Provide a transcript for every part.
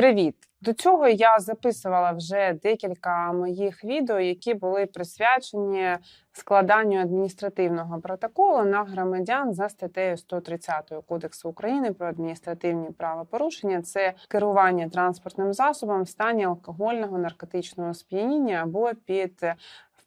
Привіт! До цього я записувала вже декілька моїх відео, які були присвячені складанню адміністративного протоколу на громадян за статтею 130 Кодексу України про адміністративні правопорушення. Це керування транспортним засобом в стані алкогольного наркотичного сп'яніння або під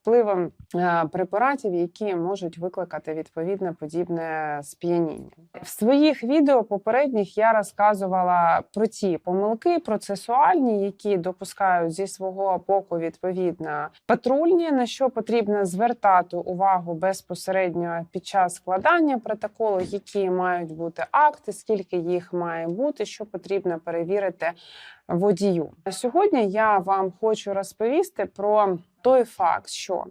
впливом е, препаратів, які можуть викликати відповідне подібне сп'яніння. В своїх відео попередніх я розказувала про ті помилки процесуальні, які допускають зі свого боку відповідно патрульні, на що потрібно звертати увагу безпосередньо під час складання протоколу, які мають бути акти, скільки їх має бути, що потрібно перевірити водію. Сьогодні я вам хочу розповісти про той факт, що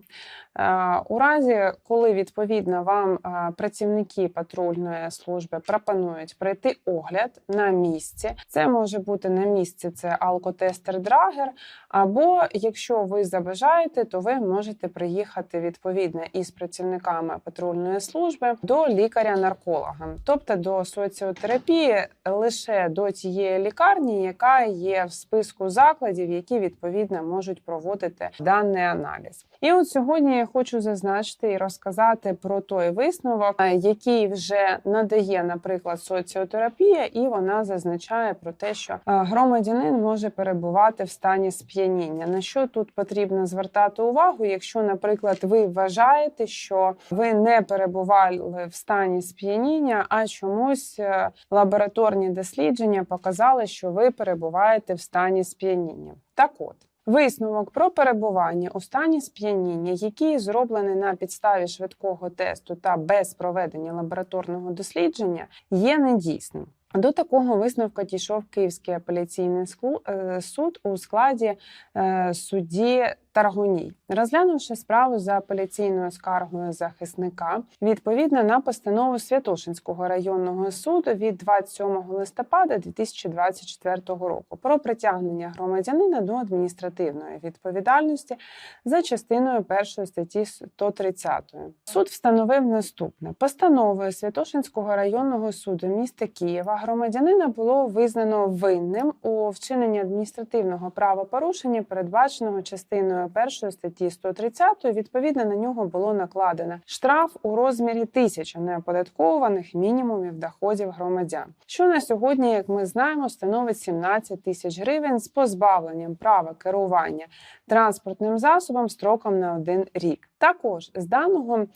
е, у разі, коли відповідно вам е, працівники патрульної служби пропонують пройти огляд на місці, це може бути на місці це алкотестер драгер. Або якщо ви забажаєте, то ви можете приїхати відповідно із працівниками патрульної служби до лікаря-нарколога, тобто до соціотерапії лише до тієї лікарні, яка є в списку закладів, які відповідно можуть проводити даний аналіз. І от сьогодні я хочу зазначити і розказати про той висновок, е, який вже надає, наприклад, соціотерапія, і вона зазначає про те, що е, громадянин може перебувати в стані сп'яніння. На що тут потрібно звертати увагу, якщо, наприклад, ви вважаєте, що ви не перебували в стані сп'яніння, а чомусь е, лабораторні дослідження показали, що ви перебуваєте в стані сп'яніння. Так от. Висновок про перебування у стані сп'яніння, який зроблений на підставі швидкого тесту та без проведення лабораторного дослідження, є недійсним. До такого висновка дійшов Київський апеляційний е, суд у складі е, судді Таргоній, розглянувши справу за апеляційною скаргою захисника, відповідно на постанову Святошинського районного суду від 27 листопада 2024 року про притягнення громадянина до адміністративної відповідальності за частиною першої статті 130. Суд встановив наступне: постановою Святошинського районного суду міста Києва громадянина було визнано винним у вчиненні адміністративного правопорушення, передбаченого частиною першої статті 130 відповідно на нього було накладено штраф у розмірі тисячі неоподаткованих мінімумів доходів громадян, що на сьогодні, як ми знаємо, становить 17 тисяч гривень з позбавленням права керування транспортним засобом строком на один рік. Також з даного е,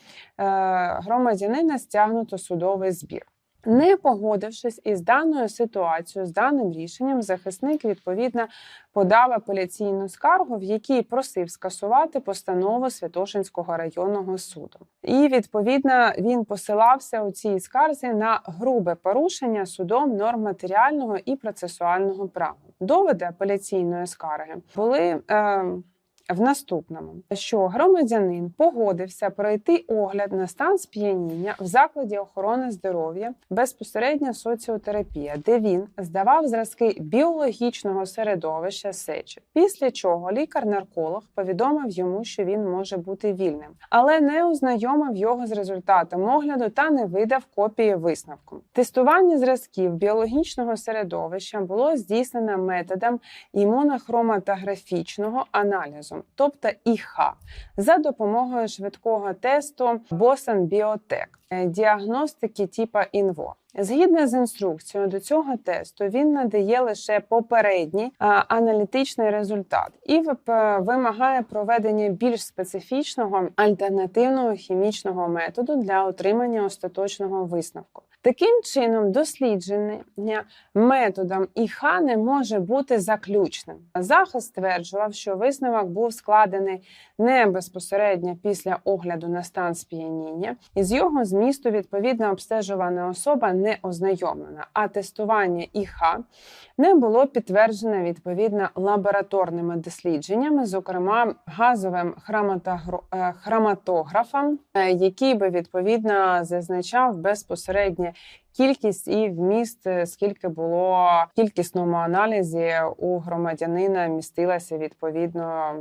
громадянина стягнуто судовий збір. Не погодившись із даною ситуацією, з даним рішенням, захисник відповідно подав апеляційну скаргу, в якій просив скасувати постанову Святошинського районного суду. І відповідно він посилався у цій скарзі на грубе порушення судом норм матеріального і процесуального права. Доводи апеляційної скарги були. Е, в наступному, що громадянин погодився пройти огляд на стан сп'яніння в закладі охорони здоров'я безпосередньо соціотерапія, де він здавав зразки біологічного середовища сечі. Після чого лікар-нарколог повідомив йому, що він може бути вільним, але не ознайомив його з результатом огляду та не видав копії висновку. Тестування зразків біологічного середовища було здійснено методом імунохроматографічного аналізу вірусом, тобто ІХ, за допомогою швидкого тесту Boston Biotech, е, діагностики типа ІНВО. Згідно з інструкцією до цього тесту, він надає лише попередній а, аналітичний результат і вимагає проведення більш специфічного альтернативного хімічного методу для отримання остаточного висновку. Таким чином, дослідження методом ІХ не може бути заключним. Захист стверджував, що висновок був складений не безпосередньо після огляду на стан сп'яніння, і з його змісту відповідно обстежувана особа не ознайомлена, а тестування ІХ не було підтверджено відповідно лабораторними дослідженнями, зокрема газовим е, хроматографом, е, який би відповідно зазначав безпосередньо кількість і вміст, е, скільки було в кількісному аналізі у громадянина містилася відповідно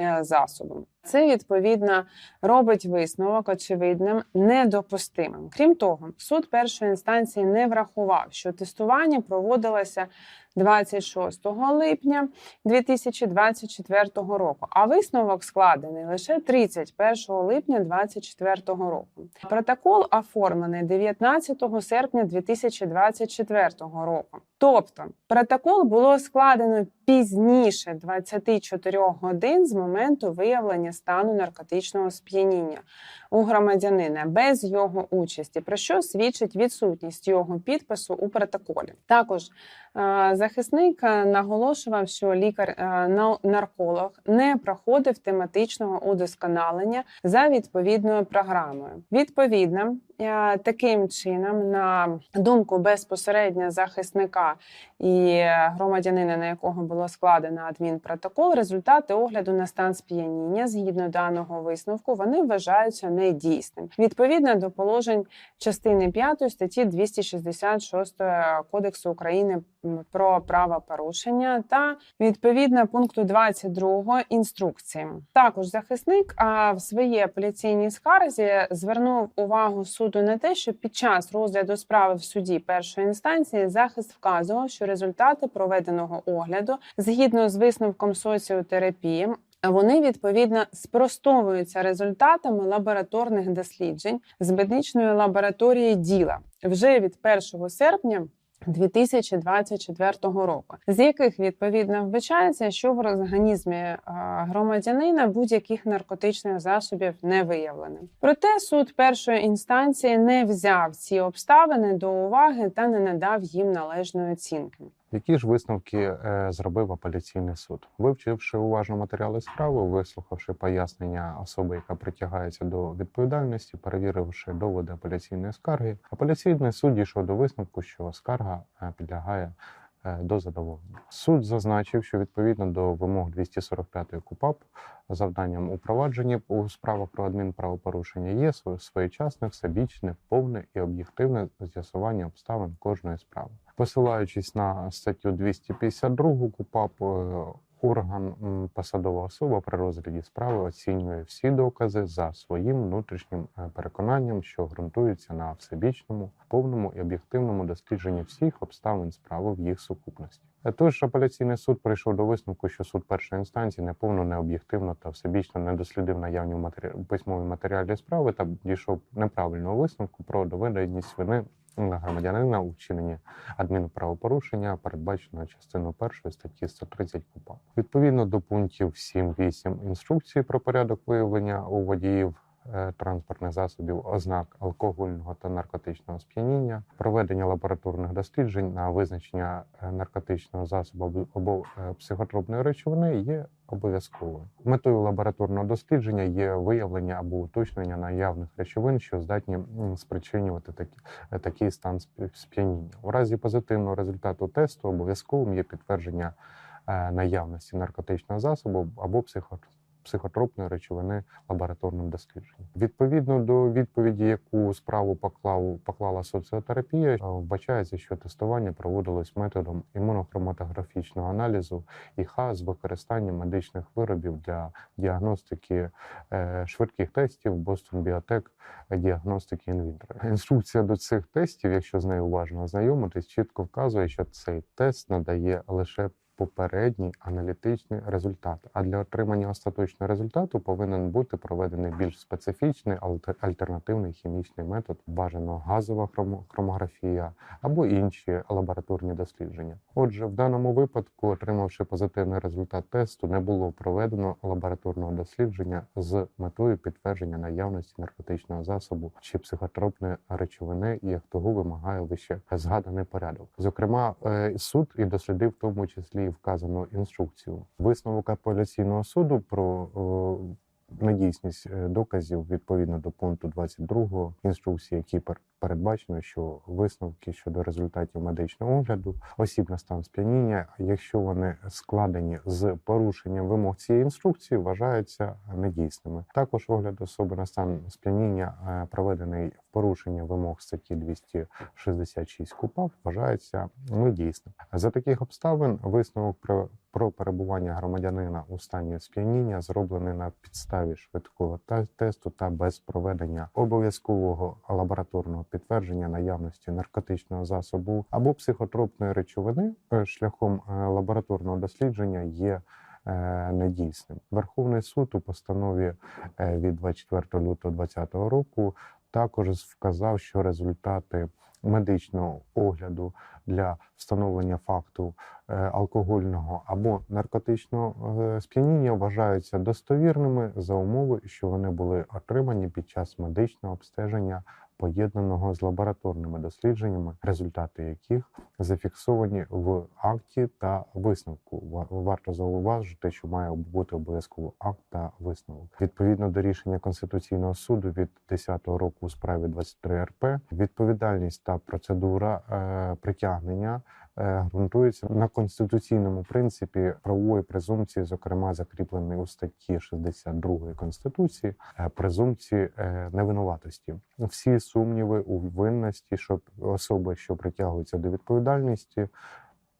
Е, засобом. Це відповідно робить висновок очевидним недопустимим. Крім того, суд першої інстанції не врахував, що тестування проводилося 26 липня 2024 року, а висновок складений лише 31 липня 2024 року. Протокол оформлений 19 серпня 2024 року. Тобто протокол було складено пізніше 24 годин з моменту виявлення стану наркотичного сп'яніння у громадянина без його участі, про що свідчить відсутність його підпису у протоколі. Також е, захисник е, наголошував, що лікар-нарколог не проходив тематичного удосконалення за відповідною програмою. Відповідно, е, таким чином, на думку безпосередньо захисника і громадянина, на якого було складено адмінпротокол, результати огляду на стан сп'яніння згідно даного висновку вони вважаються недійсним. Відповідно до положень частини 5 статті 266 Кодексу України про правопорушення та відповідно пункту 22 інструкції. Також захисник в своїй апеляційній скарзі звернув увагу суду на те, що під час розгляду справи в суді першої інстанції захист вказував, що результати проведеного огляду згідно з висновком соціотерапії. Вони відповідно спростовуються результатами лабораторних досліджень з медичної лабораторії діла вже від 1 серпня 2024 року, з яких відповідно вбачається, що в організмі е, громадянина будь-яких наркотичних засобів не виявлено. Проте суд першої інстанції не взяв ці обставини до уваги та не надав їм належної оцінки. Які ж висновки е, зробив апеляційний суд, вивчивши уважно матеріали справи, вислухавши пояснення особи, яка притягається до відповідальності, перевіривши доводи апеляційної скарги, апеляційний суд дійшов до висновку, що скарга е, підлягає е, до задоволення. Суд зазначив, що відповідно до вимог 245 КУПАП завданням у провадженні у справах про адмінправопорушення є своє- своєчасне, всебічне, повне і об'єктивне з'ясування обставин кожної справи. Посилаючись на статтю 252 КУПАП, е, орган посадова особа при розгляді справи оцінює всі докази за своїм внутрішнім е, переконанням, що ґрунтуються на всебічному, повному і об'єктивному дослідженні всіх обставин справи в їх сукупності. Тож апеляційний суд прийшов до висновку, що суд першої інстанції неповно, необ'єктивно та всебічно не дослідив наявні матері... письмові матеріалі справи та дійшов неправильного висновку про доведеність вини громадянина у вчиненні адмінправопорушення, передбаченого частиною першої статті 130 КУПА. Відповідно до пунктів 7-8 інструкції про порядок виявлення у водіїв транспортних засобів ознак алкогольного та наркотичного сп'яніння, проведення лабораторних досліджень на визначення е, наркотичного засобу або- е, психотропної речовини є обов'язковою. Метою лабораторного дослідження є виявлення або уточнення наявних речовин, що здатні спричинювати такі, е, такий стан сп'я- сп'яніння. У разі позитивного результату тесту обов'язковим є підтвердження е, наявності наркотичного засобу або психо- психотропної речовини лабораторним дослідженням. Відповідно до відповіді, яку справу поклав поклала соціотерапія, е, вбачається, що тестування проводилось методом імунохроматографічного аналізу ІХ з використанням медичних виробів для діагностики е, швидких тестів Boston Biotech діагностики інвітро. Інструкція до цих тестів, якщо з нею уважно ознайомитись, чітко вказує, що цей тест надає лише попередній аналітичний результат. А для отримання остаточного результату повинен бути проведений більш специфічний альтер- альтернативний хімічний метод, бажано газова хромо- хромографія або інші лабораторні дослідження. Отже, в даному випадку, отримавши позитивний результат тесту, не було проведено лабораторного дослідження з метою підтвердження наявності наркотичного засобу чи психотропної речовини, як того вимагає вище згаданий порядок. Зокрема, е, суд і дослідив в тому числі вказану інструкцію. Висновок апеляційного суду про е, недійсність е, доказів відповідно до пункту 22 інструкції, які пер- передбачено, що висновки щодо результатів медичного огляду осіб на стан сп'яніння, якщо вони складені з порушенням вимог цієї інструкції, вважаються недійсними. Також огляд особи на стан сп'яніння, е, проведений в порушення вимог статті 266 КУПАП, вважається недійсним. За таких обставин висновок про про перебування громадянина у стані сп'яніння зроблений на підставі швидкого те- тесту та без проведення обов'язкового лабораторного підтвердження наявності наркотичного засобу або психотропної речовини е, шляхом е, лабораторного дослідження є е, недійсним. Верховний суд у постанові від 24 лютого 2020 року також вказав, що результати медичного огляду для встановлення факту е, алкогольного або наркотичного е, сп'яніння вважаються достовірними за умови, що вони були отримані під час медичного обстеження, поєднаного з лабораторними дослідженнями, результати яких зафіксовані в акті та висновку. Варто зауважити, що має бути обов'язково акт та висновок. Відповідно до рішення Конституційного суду від 10-го року у справі 23 РП, відповідальність та процедура е, притягнення ґрунтується на конституційному принципі правової презумпції, зокрема закріпленої у статті 62 Конституції, е, презумпції е, невинуватості. Всі сумніви у винності, що особи, що притягуються до відповідальності,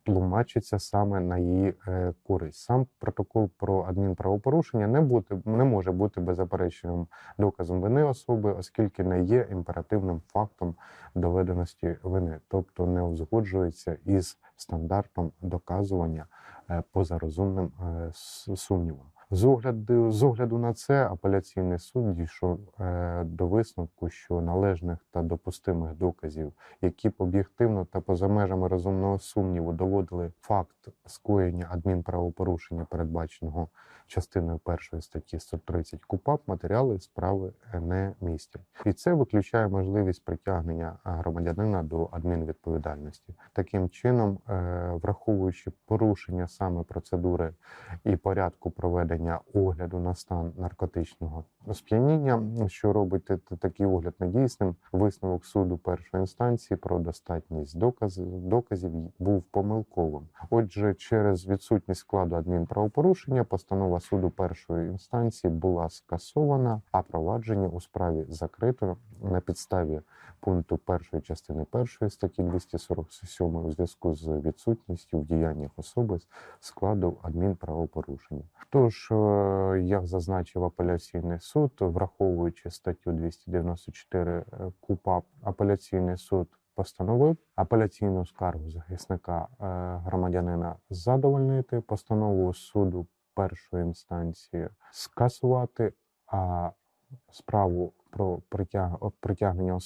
тлумачиться саме на її е, користь. Сам протокол про адмінправопорушення не бути не може бути беззаперечним доказом вини особи, оскільки не є імперативним фактом доведеності вини, тобто не узгоджується із стандартом доказування е, поза розумним е, сумнівом. З огляду, з огляду на це апеляційний суд дійшов е, до висновку, що належних та допустимих доказів, які б об'єктивно та поза межами розумного сумніву доводили факт скоєння адмінправопорушення, передбаченого частиною першої статті 130 КУПАП, матеріали справи не містять. І це виключає можливість притягнення е, громадянина до адмінвідповідальності. Таким чином, е, враховуючи порушення саме процедури і порядку проведення огляду на стан наркотичного сп'яніння, що робить такий огляд недійсним, висновок суду першої інстанції про достатність доказів, доказів був помилковим. Отже, через відсутність складу адмінправопорушення постанова суду першої інстанції була скасована, а провадження у справі закрито на підставі пункту першої частини першої статті 247 у зв'язку з відсутністю в діяннях особи складу адмінправопорушення. Тож, е, як зазначив апеляційний суд, враховуючи статтю 294 КУПАП, апеляційний суд постановив апеляційну скаргу захисника е, громадянина задовольнити, постанову суду першої інстанції скасувати, а справу про притяг... притягнення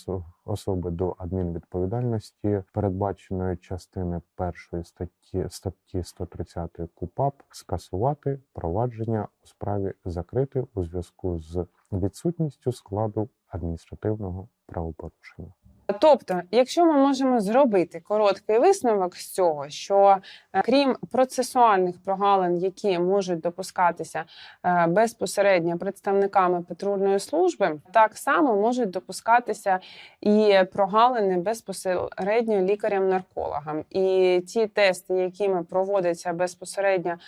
особи до адмінвідповідальності, передбаченої частини першої статті статті 130 КУПАП, скасувати провадження у справі закрити у зв'язку з відсутністю складу адміністративного правопорушення. Тобто, якщо ми можемо зробити короткий висновок з цього, що е, крім процесуальних прогалин, які можуть допускатися е, безпосередньо представниками патрульної служби, так само можуть допускатися і прогалини безпосередньо лікарям-наркологам. І ті тести, якими проводиться безпосередньо е,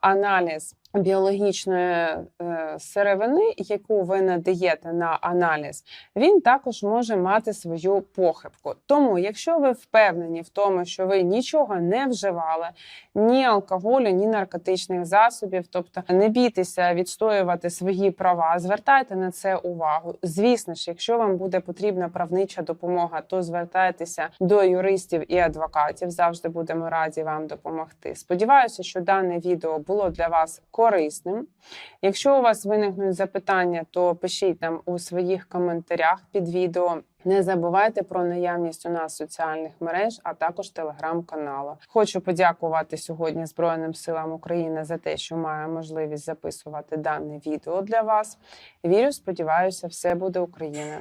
аналіз біологічної е, сировини, яку ви надаєте на аналіз, він також може мати свою похибку. Тому, якщо ви впевнені в тому, що ви нічого не вживали, ні алкоголю, ні наркотичних засобів, тобто не бійтеся відстоювати свої права, звертайте на це увагу. Звісно ж, якщо вам буде потрібна правнича допомога, то звертайтеся до юристів і адвокатів. Завжди будемо раді вам допомогти. Сподіваюся, що дане відео було для вас корисним. Якщо у вас виникнуть запитання, то пишіть нам у своїх коментарях під відео. Не забувайте про наявність у нас соціальних мереж, а також телеграм-каналу. Хочу подякувати сьогодні Збройним силам України за те, що маю можливість записувати дане відео для вас. Вірю, сподіваюся, все буде Україна.